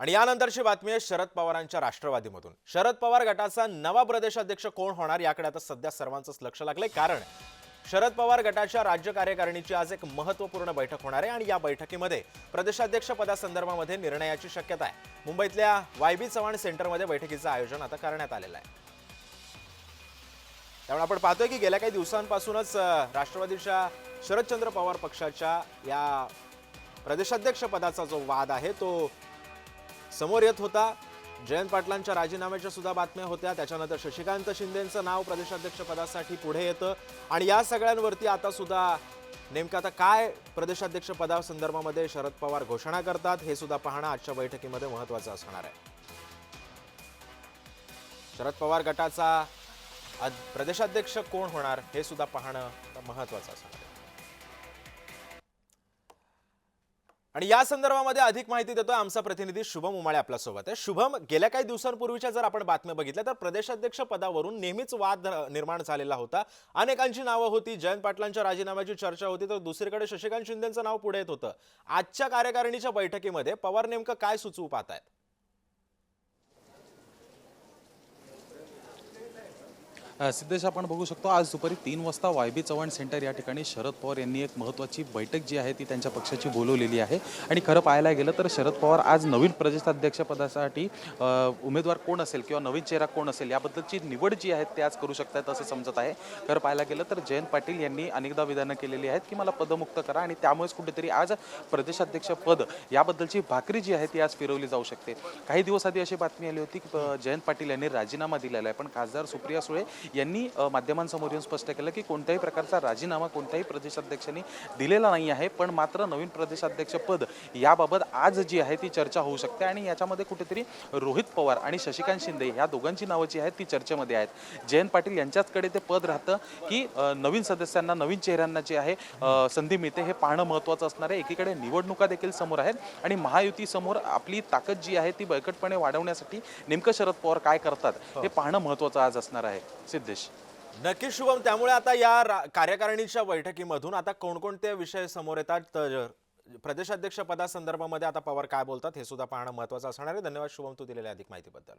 आणि यानंतरची बातमी आहे शरद पवारांच्या राष्ट्रवादीमधून. शरद पवार गटाचा नवा प्रदेशाध्यक्ष कोण होणार याकडे आता सध्या सर्वांचंच लक्ष लागलंय. कारण शरद पवार गटाच्या राज्य कार्यकारिणीची आज एक महत्त्वपूर्ण बैठक होणार आहे आणि या बैठकीमध्ये प्रदेशाध्यक्ष पदासंदर्भामध्ये निर्णयाची शक्यता आहे. मुंबईतल्या वाय बी चव्हाण सेंटरमध्ये बैठकीचं आयोजन आता करण्यात आलेलं आहे. त्यामुळे आपण पाहतोय की गेल्या काही दिवसांपासूनच राष्ट्रवादीच्या शरदचंद्र पवार पक्षाच्या या प्रदेशाध्यक्ष पदाचा जो वाद आहे तो समोर येत होता. जयंत पाटलांच्या राजीनाम्याच्या सुद्धा बातम्या होत्या. त्याच्यानंतर शशिकांत शिंदेचं नाव प्रदेशाध्यक्ष पदासाठी पुढे येतं. आणि या सगळ्यांवरती आता सुद्धा नेमकं आता काय प्रदेशाध्यक्ष पदासंदर्भामध्ये शरद पवार घोषणा करतात हे सुद्धा पाहणं आजच्या बैठकीमध्ये महत्वाचं असणार आहे. शरद पवार गटाचा प्रदेशाध्यक्ष कोण होणार हे सुद्धा पाहणं महत्वाचं असणार आहे. आणि या संदर्भामध्ये अधिक माहिती देतोय आमचा प्रतिनिधी शुभम उमाळे आपल्यासोबत आहे. शुभम गेल्या काही दिवसांपूर्वीच्या जर आपण बातम्या बघितल्या तर प्रदेशाध्यक्ष पदावरून नेहमीच वाद निर्माण झालेला होता. अनेकांची नावं होती जयंत पाटलांच्या राजीनाम्याची चर्चा होती तर दुसरीकडे शशिकांत शिंदेचं नाव पुढे येत होतं. आजच्या कार्यकारिणीच्या बैठकीमध्ये पवार नेमकं काय सुचवू पाहत आहेत अ, सिद्धेश आपण बघू शकतो आज दुपारी तीन वाजता वाय बी चव्हाण सेंटर या ठिकाणी शरद पवार यांनी एक महत्त्वाची बैठक जी आहे ती त्यांच्या पक्षाची बोलवलेली आहे. आणि खरं पाहायला गेलं तर शरद पवार आज नवीन प्रदेशाध्यक्षपदासाठी उमेदवार कोण असेल किंवा नवीन चेहरा कोण असेल याबद्दलची निवड जी आहे ते आज करू शकतात असं समजत आहे. खरं पाहायला गेलं तर जयंत पाटील यांनी अनेकदा विधानं केलेली आहेत की मला पदमुक्त करा आणि त्यामुळेच कुठेतरी आज प्रदेशाध्यक्ष पद याबद्दलची भाकरी जी आहे ती आज फिरवली जाऊ शकते. काही दिवस आधी अशी बातमी आली होती की जयंत पाटील यांनी राजीनामा दिलेला आहे पण खासदार सुप्रिया सुळे यांनी माध्यमांसमोर येऊन स्पष्ट केलं की कोणत्याही प्रकारचा राजीनामा कोणत्याही प्रदेशाध्यक्षांनी दिलेला नाही आहे पण मात्र नवीन प्रदेशाध्यक्ष पद याबाबत आज जी आहे ती चर्चा होऊ शकते. आणि याच्यामध्ये कुठेतरी रोहित पवार आणि शशिकांत शिंदे ह्या दोघांची नावं जी आहेत ती चर्चेमध्ये आहेत. जयंत पाटील यांच्याचकडे ते पद राहतं की नवीन सदस्यांना नवीन चेहऱ्यांना जे आहे संधी मिळते हे पाहणं महत्त्वाचं असणार आहे. एकीकडे निवडणुका देखील समोर आहेत आणि महायुती समोर आपली ताकद जी आहे ती बळकटपणे वाढवण्यासाठी नेमकं शरद पवार काय करतात हे पाहणं महत्त्वाचं आज असणार आहे. सिद्धेश नक्कीच शुभम. त्यामुळे आता या कार्यकारिणीच्या बैठकीमधून आता कोणकोणते विषय समोर येतात? तर प्रदेशाध्यक्ष पदासंदर्भामध्ये आता पवार काय बोलतात हे सुद्धा पाहणं महत्वाचं असणार आहे. धन्यवाद शुभम तू दिलेल्या अधिक माहितीबद्दल.